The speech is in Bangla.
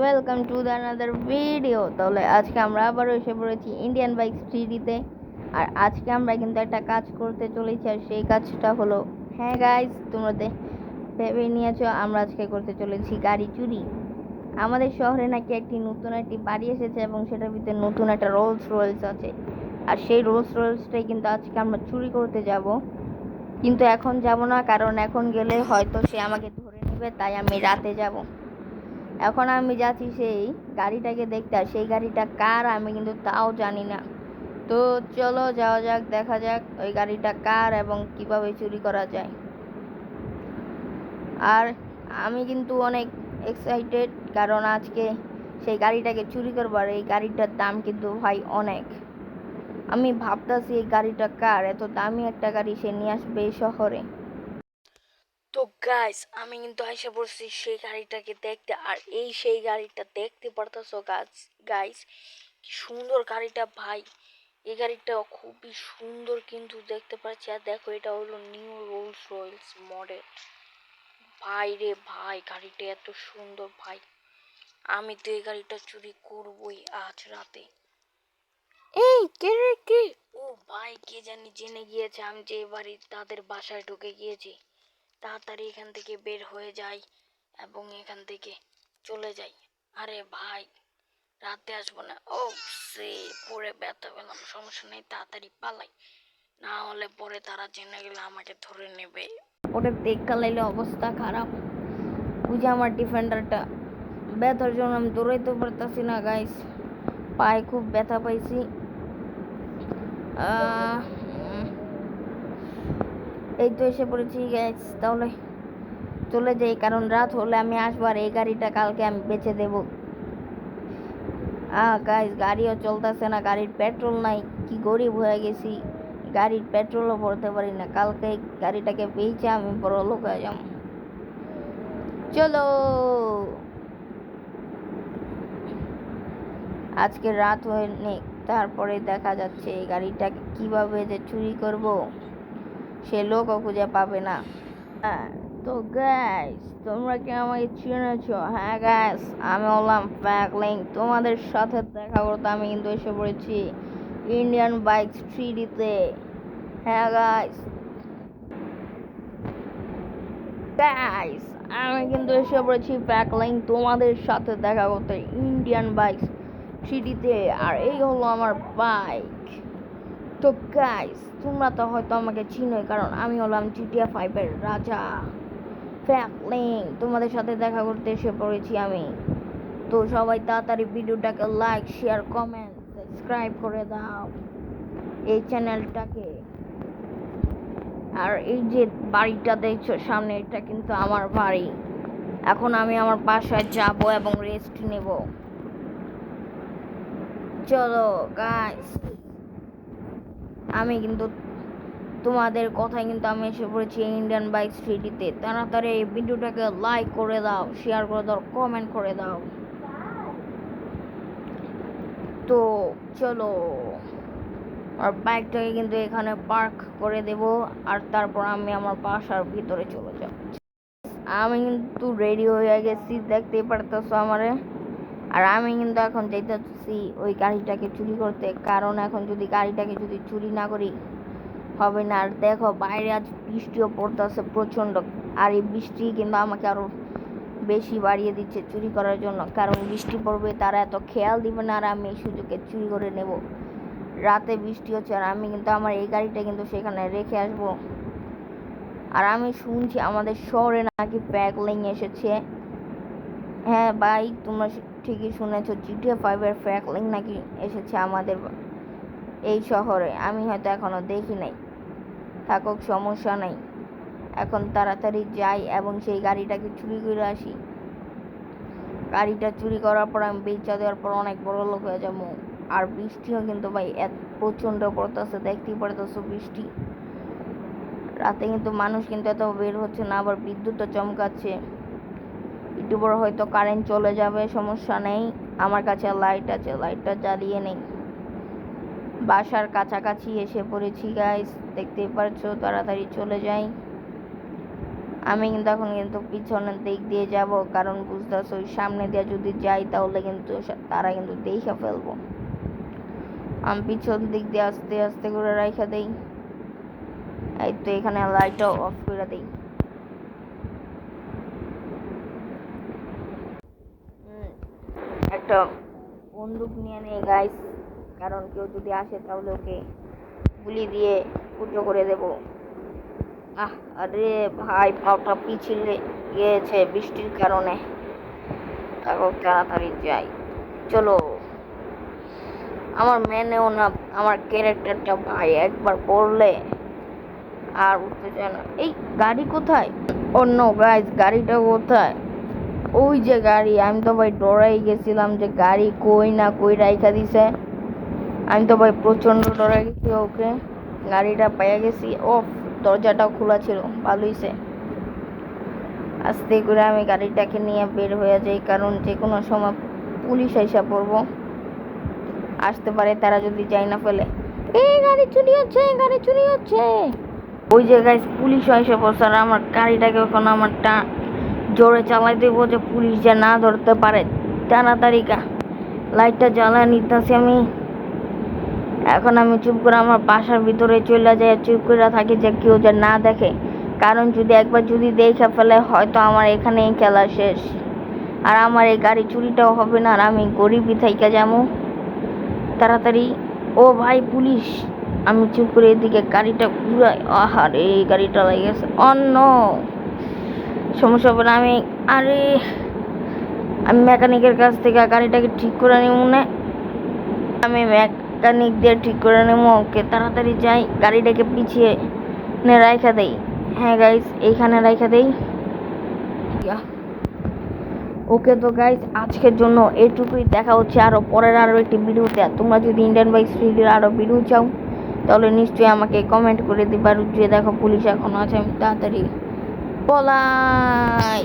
Welcome to the another video তাহলে আজকে আমরা আবারও এসে পড়েছি ইন্ডিয়ান বাইক থ্রিডিতে। আর আজকে আমরা কিন্তু একটা কাজ করতে চলেছি, আর সেই কাজটা হলো হ্যাঁ গাইজ তোমরা ভেবে নিয়েছো, আমরা আজকে করতে চলেছি গাড়ি চুরি। আমাদের শহরে নাকি একটি নতুন একটি বাড়ি এসেছে এবং সেটার ভিতরে নতুন একটা রোলস রয়েলস আছে। আর সেই রোলস রয়েলসটাই কিন্তু আজকে আমরা চুরি করতে যাব। কিন্তু এখন যাব না, কারণ এখন গেলে হয়তো সে আমাকে ধরে নেবে, তাই আমি রাতে যাব। এখন আমি যাচ্ছি সেই গাড়িটাকে দেখতে, আর সেই গাড়িটা কার আমি কিন্তু তাও জানি না। তো চলো যাওয়া যাক, দেখা যাক ওই গাড়িটা কার এবং কীভাবে চুরি করা যায়। আর আমি কিন্তু অনেক এক্সাইটেড কারণ আজকে সেই গাড়িটাকে চুরি করবার এই গাড়িটার দাম কিন্তু ভাই অনেক। আমি ভাবতাছি এই গাড়িটা কার? এত দামি একটা গাড়ি সে নিয়ে আসবে এই শহরে। তো গাইস আমি কিন্তু আইসা পড়ছি সেই গাড়িটাকে দেখতে। আর এই সেই গাড়িটা দেখতে পারতেছো গাছ গাইস কি সুন্দর গাড়িটা ভাই। এই গাড়িটা খুবই সুন্দর কিন্তু দেখতে পাচ্ছি। আর দেখো এটা হলো নিউ রোলস রয়েলস মডেল ভাই রে ভাই গাড়িটা এত সুন্দর ভাই। আমি তো এই গাড়িটা চুরি করবই আজ রাতে। এই কে রে কে? ও ভাই কে জানি জেনে গিয়েছে আমি যে বাড়ি তাদের বাসায় ঢুকে গিয়েছি। তাড়াতাড়ি এখান থেকে বের হয়ে যাই এবং এখান থেকে চলে যাই। আরে ভাই, রাতে আসব না। ও সে পরে ব্যথা পেলাম, সমস্যা নেই, তাড়াতাড়ি পালাই। না হলে পরে তারা জেনে গেলে আমাকে ধরে নেবে। ওটা দেখা লাইলে অবস্থা খারাপ। বুঝে আমার ডিফেন্ডারটা। ব্যথার জন্য আমি দৌড়াইতে পারতাছি না গাইস পায়ে খুব ব্যথা পাইছি। এই তো এসে পড়েছি গ্যাস তাহলে চলে যাই, কারণ রাত হলে আমি আসব আর এই গাড়িটা কালকে আমি বেচে দেব। গাইস গাড়িও চলতেছে না, গাড়ির পেট্রোল নাই, কি গরিব হয়ে গেছি। গাড়ির পেট্রোলও ভরতে পারি না, কালকে গাড়িটাকে বেচে আমি বড় লোক হয়ে যাব। চলো। আজকে রাত হয়ে নেই তারপরে দেখা যাচ্ছে এই গাড়িটাকে কীভাবে যে চুরি করব। সে লোকও খুঁজে পাবে না। হ্যাঁ, তো গ্যাস তোমরা কি আমাকে চিনেছ? হ্যাঁ গ্যাস আমি হলাম ফ্যাকলিং তোমাদের সাথে দেখা করতে আমি কিন্তু এসে পড়েছি ইন্ডিয়ান বাইক থ্রিডিতে হ্যাঁ গাইস গাইস আমি কিন্তু এসে পড়েছি প্যাকলিং তোমাদের সাথে দেখা করতে ইন্ডিয়ান বাইক থ্রিডিতে আর এই হলো আমার বাইক তো গাইস তোমরা তো হয়তো আমাকে চিনোই, কারণ আমি হলাম জিটিএ ফাইভের রাজা। ফ্যাকলিং তোমাদের সাথে দেখা করতে এসে পড়েছি আমি। তো সবাই তাড়াতাড়ি ভিডিওটাকে লাইক শেয়ার কমেন্ট সাবস্ক্রাইব করে দাও এই চ্যানেলটাকে আর এই যে বাড়িটা দেখছ, সামনে এটা কিন্তু আমার বাড়ি। এখন আমি আমার বাসায় যাব এবং রেস্ট নেব। চলো গাইস আমি কিন্তু তোমাদের কথায় কিন্তু আমি এসে পড়েছি ইন্ডিয়ান বাইক স্ট্রিটিতে তাড়াতাড়ি এই ভিডিওটাকে লাইক করে দাও শেয়ার করে দাও কমেন্ট করে দাও। তো চলো, আর বাইকটাকে কিন্তু এখানে পার্ক করে দেব, আর তারপর আমি আমার বাসার ভিতরে চলে যাব আমি কিন্তু রেডি হয়ে গেছি, দেখতেই পারতেছো আমারে? আর আমি কিন্তু এখন যাইতেছি ওই গাড়িটাকে চুরি করতে। কারণ এখন যদি গাড়িটাকে যদি চুরি না করি, হবে না। আর দেখো, বাইরে আজ বৃষ্টিও পড়তেছে প্রচণ্ড। আর এই বৃষ্টি কিন্তু আমাকে আরও বেশি বাড়িয়ে দিচ্ছে চুরি করার জন্য। কারণ বৃষ্টি পড়বে, তারা এত খেয়াল দিবে না আর আমি এই সুযোগে চুরি করে নেব। রাতে বৃষ্টি হচ্ছে আর আমি কিন্তু আমার এই গাড়িটা কিন্তু সেখানে রেখে আসব। আর আমি শুনছি আমাদের শহরে নাকি প্যাকলিং এসেছে। হ্যাঁ ভাই, তোমরা ঠিকই শুনেছো জিটিএ ফাইভের প্যাকলিং নাকি এসেছে আমাদের এই শহরে? আমি হয়তো এখনও দেখি নাই। থাকুক, সমস্যা নেই। এখন তাড়াতাড়ি যাই এবং সেই গাড়িটাকে চুরি করে আসি। গাড়িটা চুরি করার পর আমি বেচা দেওয়ার পর অনেক বড় লোক হয়ে যাব। আর বৃষ্টিও কিন্তু ভাই এত প্রচণ্ড পড়তেছে, দেখতেই পারতেছো বৃষ্টি। রাতে কিন্তু মানুষ কিন্তু এত বের হচ্ছে না, আবার বিদ্যুৎও চমকাচ্ছে। একটু বড় হয়তো কারেন্ট চলে যাবে, সমস্যা নেই। আমার কাছে লাইট আছে লাইটটা জ্বালিয়ে নেই। বাসার কাছাকাছি এসে পড়েছি গাইস দেখতেই পারছ, তাড়াতাড়ি চলে যাই। আমি কিন্তু এখন কিন্তু পিছনের দিক দিয়ে যাব, কারণ বুঝতেছো ওই সামনে দিয়ে যদি যাই তাহলে কিন্তু তারা কিন্তু দেখে ফেলব। আমি পিছন দিক দিয়ে আস্তে আস্তে করে রাইখা দেই। এই তো এখানে লাইটটা অফ করে দেই। একটা বন্দুক নিয়ে নেই গাইস কারণ কেউ যদি আসে, তাহলে ওকে গুলি দিয়ে ফুটো করে দেব। আহ, আরে ভাই পাওটা পিছলে গিয়েছে বৃষ্টির কারণে। তারপর তাড়াতাড়ি যাই। চলো। আমার মেনেও না আমার ক্যারেক্টারটা ভাই, একবার পড়লে আর উঠতে চায় না। এই গাড়ি কোথায়? অন্য গাইজ গাড়িটা কোথায়? ওই যে গাড়ি, আমি তো ভাই ডরাই গেছিলাম যে গাড়ি কই না কই রাইখা দিছে। আমি তো ভাই প্রচণ্ড ডরাই গেছি ওকে। গাড়িটা পেয়ে গেছি ও দরজাটাও খোলা ছিল, ভালো হইছে। আস্তে করে আমি গাড়িটাকে নিয়ে বের হয়ে যাই, কারণ যে কোনো সময় পুলিশ আইসা পড়ব। আসতে পারে তারা যদি যাই না ফেলে। এই গাড়ি চুরি হচ্ছে, গাড়ি চুরি হচ্ছে। ওই জায়গায় পুলিশ এসে পড়ছে আর আমার গাড়িটাকে এখন আমার জোরে চালাই দেবো যে পুলিশ যে না ধরতে পারে। তাড়াতাড়ি গা। লাইটটা জ্বালায় নিতেছি আমি। এখন আমি চুপ করে আমার বাসার ভিতরে চলে যাই, চুপ করে থাকি যে কেউ যে না দেখে। কারণ যদি একবার যদি দেখে ফেলে, হয়তো আমার এখানেই খেলা শেষ। আর আমার এই গাড়ি চুরিটাও হবে না, আর আমি গরিবই থাইকা যাব। তাড়াতাড়ি। ও ভাই পুলিশ! আমি চুপ করে এদিকে গাড়িটা ঘুরাই। আহারে এই গাড়িটা লেগে গেছে। অন্য সমস্যা না। আমি, আরে, আমি মেকানিকের কাছ থেকে গাড়িটাকে ঠিক করে নিব না আমি মেকানিক দিয়ে ঠিক করে নেব। ওকে, তাড়াতাড়ি যাই, গাড়িটাকে পিছিয়ে রাইখা দেই। হ্যাঁ গাইস এইখানে রাইখা দেই। ওকে তো গাইস আজকের জন্য এটুকুই দেখা হচ্ছে আরও পরের আরও একটি ভিডিওতে। তোমরা যদি ইন্ডিয়ান বাইক স্ট্রিটের আরও ভিডিও চাও, তাহলে নিশ্চয়ই আমাকে কমেন্ট করে দিবা। যে দেখো, পুলিশ এখনও আছে, আমি তাড়াতাড়ি পলাই